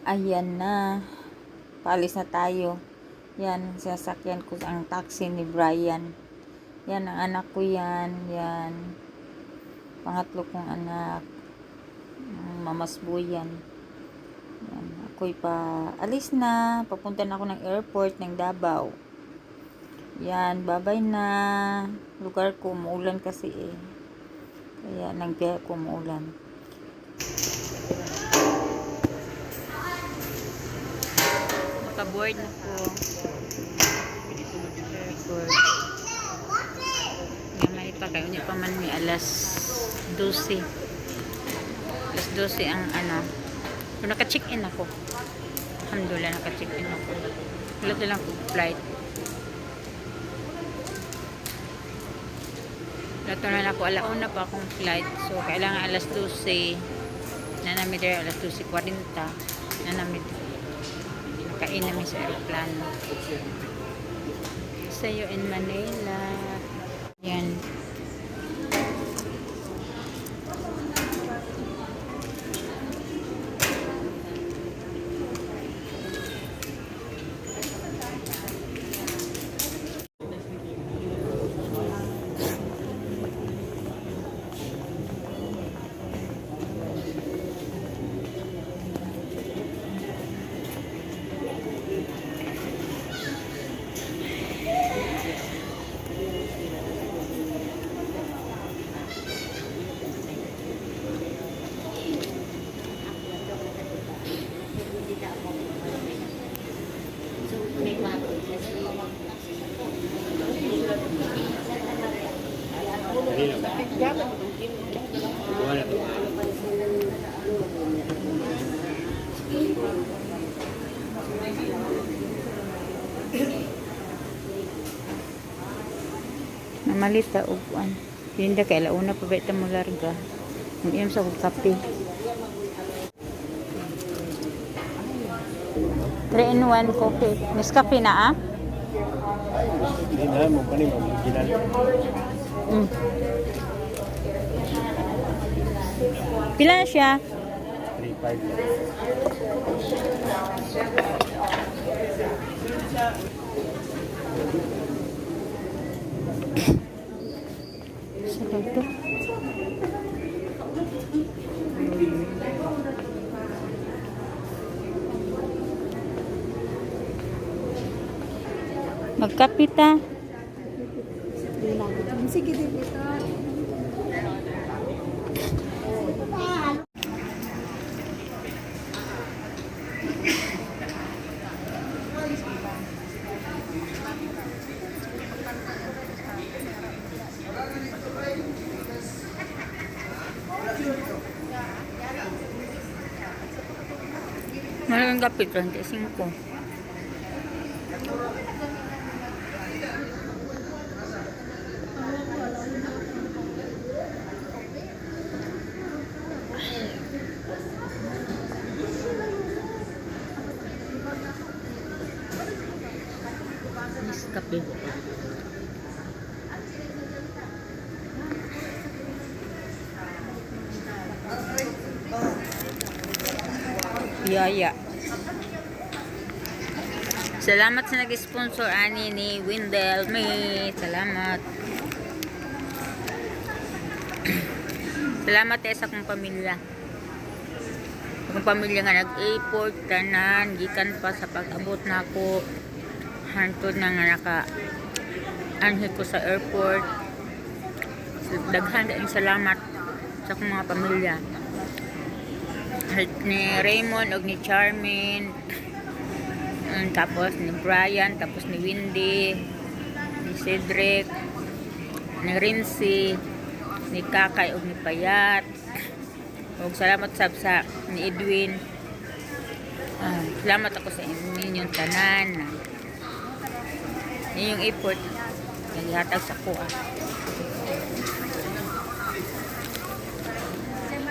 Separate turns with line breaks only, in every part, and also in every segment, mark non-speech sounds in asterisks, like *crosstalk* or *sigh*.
Ayan na. Paalis na tayo. Yan, sasakyan ko ang taxi ni Brian. Yan, ang anak ko yan. Yan. Pangatlo kong anak. Mm, Mamasbo yan. Yan. Ako'y pa alis na. Papunta na ako ng airport ng Davao. Yan, babay na. Lugar ko, umuulan kasi eh. Kaya nagbiyahe ko Nakaboard na po. Board. Nga may pa kayo niya pa man may alas 12. Alas 12 ang ano. So, naka-check-in ako. Alhamdulillah, naka-check-in ako. Wala na lang flight. Lato na lang ako, alauna pa akong flight. So, kailangan alas 12 na namin there, alas 12.40 na namin kain namin sa aeroplano. Sa'yo in Manila. Yan. Mamalita og kuan. Hindi kay launa pa beta mo larga. Ang iyam sa kape. 3 in 1 coffee. Nescafe na ah?
Hindi na mo pa ni mo original.
Mm. Pila siya?
35.
Sa to? Magkapita.
Sige, dito.
Malaking kapit, 25. Nescafe. Yaya. Salamat sa nag-sponsor ani ni Windel May. Salamat. *clears throat* Salamat eh sa akong pamilya. Akong pamilya nga nag-airport tanan gikan pa sa pag-abot na ako hantod na nga naka anhi ko sa airport. Daghan din salamat sa akong mga pamilya ni Raymond og ni Charmin. Mm, tapos ni Brian tapos ni Windy ni Cedric ni Rincy ni Kakay og ni Payat. Og salamat sab sa ni Edwin. Ah, salamat ako sa inyong tanan. Inyong effort. Naghatag sa kuha.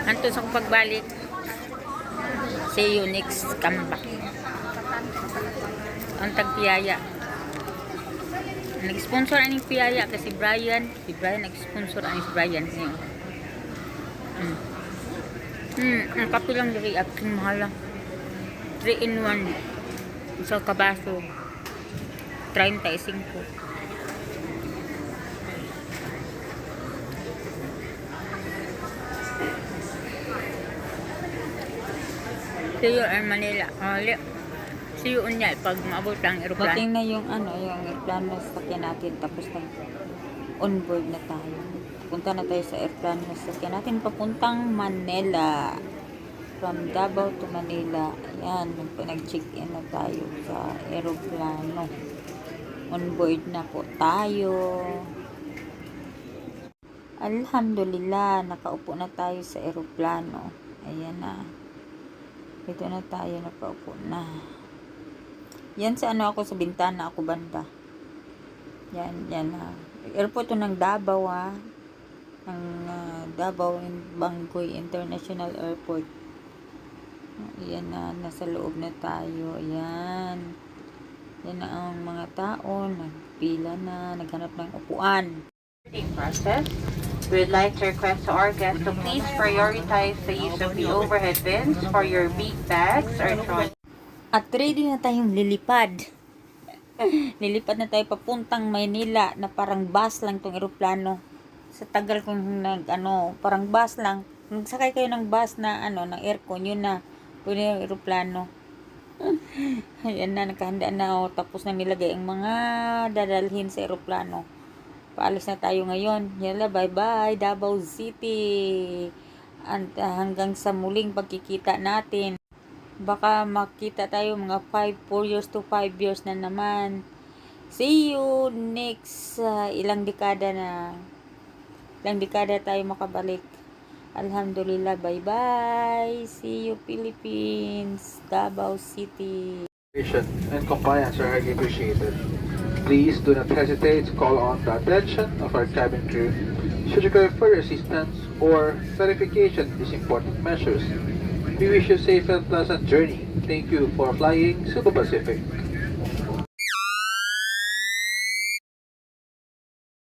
Hantod sa pagbalik See you next comeback. Ang tagpiyaya. Nag-sponsor aning piyaya kasi Brian. Si Brian nag-sponsor aning si Brian. Ngayon. Hmm. Hmm, ang kape lang diri aking mahal lang. 3 in 1 sa kabaso 35 See you in Manila. Ali. See you unya pag maabot ang aeroplano. Dating na yung ano, yung aeroplano sa sakyan natin tapos nag on-board na tayo. Punta na tayo sa aeroplano sa sakyan natin papuntang Manila. From Davao to Manila. Ayan, nag-check-in na tayo sa aeroplano. On-board na po tayo. Alhamdulillah, nakaupo na tayo sa aeroplano. Ayan na. Dito na tayo, nakaupo na. Yan sa ano ako sa bintana ako banda. Yan, yan na. Airport ng Davao ha. Ang ah, Davao in Bangkoy International Airport. Yan na, nasa loob na tayo. Ayan. Yan na ang mga tao. Nagpila na, naghanap ng upuan.
process. We would like to request to our guests to please prioritize the use of the overhead bins for your big bags or trunk.
At ready na tayong lilipad. *laughs* lilipad na tayo papuntang Maynila na parang bus lang tong eroplano. Sa tagal kong nag ano, parang bus lang. Nagsakay kayo ng bus na ano, ng aircon, yun na. Pwede yung eroplano. *laughs* Ayan na, nakahanda na oh. Tapos na nilagay ang mga dadalhin sa eroplano. Paalis na tayo ngayon. Yala, bye-bye, Davao City. At hanggang sa muling pagkikita natin. Baka makita tayo mga 5, 4 years to 5 years na naman. See you next ah, ilang dekada na. Ilang dekada tayo makabalik. Alhamdulillah, bye-bye. See you Philippines, Davao City.
And compliance are highly appreciated. Please do not hesitate to call on the attention of our cabin crew should you require assistance or verification of these important measures. We wish you safe and pleasant journey. Thank you for flying Super Pacific.